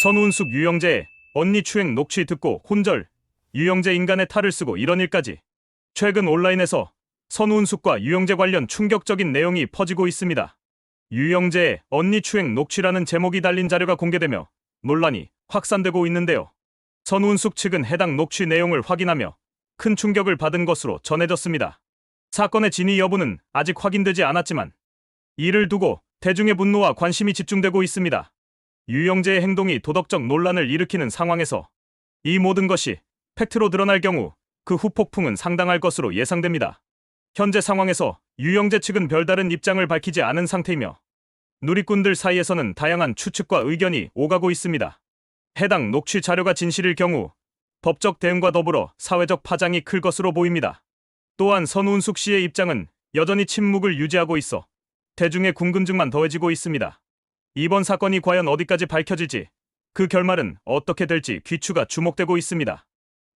선운숙 유영재의 언니 추행 녹취 듣고 혼절. 유영재 인간의 탈을 쓰고 이런 일까지. 최근 온라인에서 선운숙과 유영재 관련 충격적인 내용이 퍼지고 있습니다. 유영재의 언니 추행 녹취라는 제목이 달린 자료가 공개되며 논란이 확산되고 있는데요. 선운숙 측은 해당 녹취 내용을 확인하며 큰 충격을 받은 것으로 전해졌습니다. 사건의 진위 여부는 아직 확인되지 않았지만 이를 두고 대중의 분노와 관심이 집중되고 있습니다. 유영재의 행동이 도덕적 논란을 일으키는 상황에서 이 모든 것이 팩트로 드러날 경우 그 후폭풍은 상당할 것으로 예상됩니다. 현재 상황에서 유영재 측은 별다른 입장을 밝히지 않은 상태이며 누리꾼들 사이에서는 다양한 추측과 의견이 오가고 있습니다. 해당 녹취 자료가 진실일 경우 법적 대응과 더불어 사회적 파장이 클 것으로 보입니다. 또한 선운숙 씨의 입장은 여전히 침묵을 유지하고 있어 대중의 궁금증만 더해지고 있습니다. 이번 사건이 과연 어디까지 밝혀질지 그 결말은 어떻게 될지 귀추가 주목되고 있습니다.